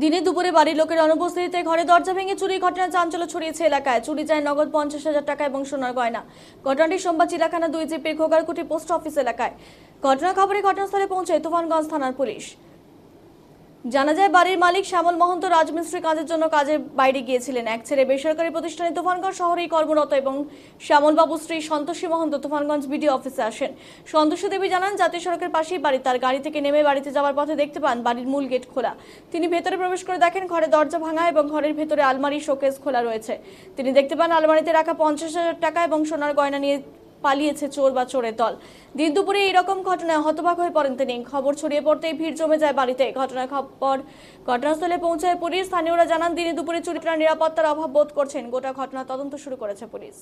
দিনে দুপুরে বাড়ির লোকের অনুপস্থিতিতে ঘরে দরজা ভেঙে চুরির ঘটনা চাঞ্চল্য ছড়িয়েছে এলাকায়। চুরি যায় নগদ পঞ্চাশ হাজার টাকা এবং সোনার গয়না। ঘটনাটি সোমবার চিলাখানা দুই জিপির ঘোগারকুটি পোস্ট অফিস এলাকায়। ঘটনা খবরে ঘটনাস্থলে পৌঁছে তুফানগঞ্জ থানার পুলিশ। জানা যায়, বাড়ির মালিক শ্যামল মহন্ত রাজমিস্ত্রি কাজের জন্য কাজের বাইরে গিয়েছিলেন। এক ছেড়ে বেসরকারি প্রতিষ্ঠানে তুফানগঞ্জ শহরেই কর্মরত এবং শ্যামলবাবু স্ত্রী সন্তোষী মহন্ত তুফানগঞ্জ বিডিও অফিসে আসেন। সন্তোষী দেবী জানান, জাতীয় সড়কের পাশেই বাড়ি। তার গাড়ি থেকে নেমে বাড়িতে যাওয়ার পথে দেখতে পান বাড়ির মূল গেট খোলা। তিনি ভেতরে প্রবেশ করে দেখেন, ঘরে দরজা ভাঙা এবং ঘরের ভেতরে আলমারি শোকেস খোলা রয়েছে। তিনি দেখতে পান, আলমারিতে রাখা পঞ্চাশ হাজার টাকা এবং সোনার গয়না নিয়ে পালিয়েছে চোর বা চোরের দল। দিন দুপুরে এরকম ঘটনায় হতবাক হয়ে পড়েন তিনি। খবর ছড়িয়ে পড়তেই ভিড় জমে যায় বাড়িতে। ঘটনার খবর ঘটনাস্থলে পৌঁছায় পুলিশ। স্থানীয়রা জানান, দিন দুপুরে চুরিটা নিরাপত্তার অভাব বোধ করছেন। গোটা ঘটনা তদন্ত শুরু করেছে পুলিশ।